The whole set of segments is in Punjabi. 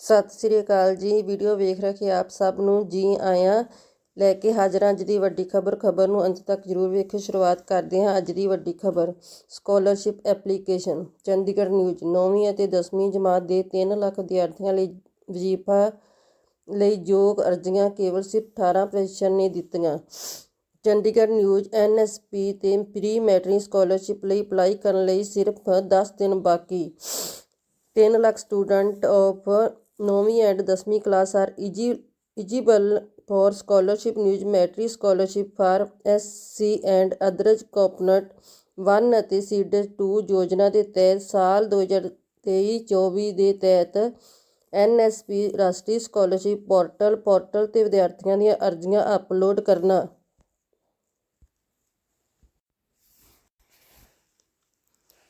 ਸਤਿ ਸ੍ਰੀ ਅਕਾਲ ਜੀ। ਵੀਡੀਓ ਵੇਖ ਰਹੇ ਆਪ ਸਭ ਨੂੰ। ਜੀ ਆਇਆਂ ਲੈ ਕੇ ਹਾਜ਼ਰ ਅੱਜ ਦੀ ਵੱਡੀ ਖਬਰ। ਖਬਰ ਨੂੰ ਅੰਤ ਤੱਕ ਜਰੂਰ ਵੇਖੋ ਸ਼ੁਰੂਆਤ ਕਰਦੇ ਹਾਂ ਅੱਜ ਦੀ ਵੱਡੀ ਖਬਰ। ਸਕਾਲਰਸ਼ਿਪ ਐਪਲੀਕੇਸ਼ਨ ਚੰਡੀਗੜ੍ਹ ਨਿਊਜ਼ 9ਵੀਂ ਅਤੇ 10ਵੀਂ ਜਮਾਤ ਦੇ 3 ਲੱਖ ਵਿਦਿਆਰਥੀਆਂ ਲਈ ਵਜ਼ੀਫਾ ਲਈ ਯੋਗ ਅਰਜ਼ੀਆਂ ਕੇਵਲ ਸਿਰਫ 18% ਨੇ ਦਿੱਤੀਆਂ। ਚੰਡੀਗੜ੍ਹ ਨਿਊਜ਼ ਐਨਐਸਪੀ ਤੇ ਪ੍ਰੀ ਮੈਟਰਿਕ ਸਕਾਲਰਸ਼ਿਪ ਲਈ ਅਪਲਾਈ ਕਰਨ ਲਈ ਸਿਰਫ 10 ਦਿਨ ਬਾਕੀ। 10 ਲੱਖ ਸਟੂਡੈਂਟ ਆਫ ਨੌਵੀਂ ਐਂਡ 10ਵੀਂ class are eligible for scholarship, news matric scholarship for SC and others component 1 ਅਤੇ ਸੀਡਸ 2 ਯੋਜਨਾ ਦੇ ਤਹਿਤ ਸਾਲ 2023-24 ਦੇ ਤਹਿਤ ਐਨਐਸਪੀ ਰਾਸ਼ਟਰੀ ਸਕਾਲਰਸ਼ਿਪ ਪੋਰਟਲ ਪੋਰਟਲ ਤੇ ਵਿਦਿਆਰਥੀਆਂ ਦੀਆਂ ਅਰਜ਼ੀਆਂ ਅਪਲੋਡ ਕਰਨਾ।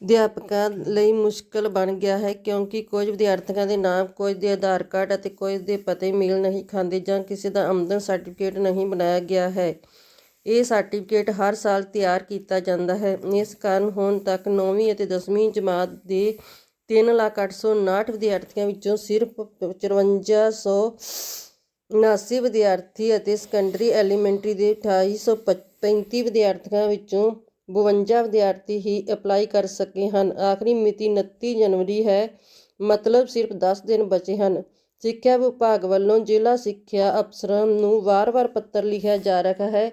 ਅਧਿਆਪਕਾਂ ਲਈ ਮੁਸ਼ਕਲ ਬਣ ਗਿਆ ਹੈ ਕਿਉਂਕਿ ਕੁਝ ਵਿਦਿਆਰਥੀਆਂ ਦੇ ਨਾਮ ਕੁਝ ਦੇ ਆਧਾਰ ਕਾਰਡ ਅਤੇ ਕੁਝ ਦੇ ਪਤੇ ਮੇਲ ਨਹੀਂ ਖਾਂਦੇ ਜਾਂ ਕਿਸੇ ਦਾ ਆਮਦਨ ਸਰਟੀਫਿਕੇਟ ਨਹੀਂ ਬਣਾਇਆ ਗਿਆ ਹੈ। ਇਹ ਸਰਟੀਫਿਕੇਟ ਹਰ ਸਾਲ ਤਿਆਰ ਕੀਤਾ ਜਾਂਦਾ ਹੈ। ਇਸ ਕਾਰਨ ਹੁਣ ਤੱਕ 9ਵੀਂ ਅਤੇ 10ਵੀਂ ਜਮਾਤ ਦੇ 3,859 ਵਿਦਿਆਰਥੀਆਂ ਵਿੱਚੋਂ ਸਿਰਫ 5479 ਵਿਦਿਆਰਥੀ ਅਤੇ ਸੈਕੰਡਰੀ ਐਲੀਮੈਂਟਰੀ ਦੇ 2835 ਵਿਦਿਆਰਥੀਆਂ ਵਿੱਚੋਂ 52 ਵਿਦਿਆਰਥੀ ਹੀ ਅਪਲਾਈ ਕਰ ਸਕੇ ਹਨ। ਆਖਰੀ ਮਿਤੀ 29 ਜਨਵਰੀ ਹੈ, ਮਤਲਬ ਸਿਰਫ 10 ਦਿਨ ਬਚੇ ਹਨ। ਸਿੱਖਿਆ ਵਿਭਾਗ ਵੱਲੋਂ ਜ਼ਿਲ੍ਹਾ ਸਿੱਖਿਆ ਅਫਸਰਾਂ ਨੂੰ ਵਾਰ-ਵਾਰ ਪੱਤਰ ਲਿਖਿਆ ਜਾ ਰਿਹਾ ਹੈ।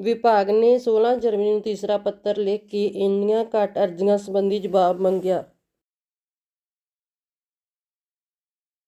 ਵਿਭਾਗ ਨੇ 16 ਜਨਵਰੀ ਨੂੰ ਤੀਸਰਾ ਪੱਤਰ ਲਿਖ ਕੇ ਇੰਨੀਆਂ ਘੱਟ ਅਰਜ਼ੀਆਂ ਸੰਬੰਧੀ ਜਵਾਬ ਮੰਗਿਆ।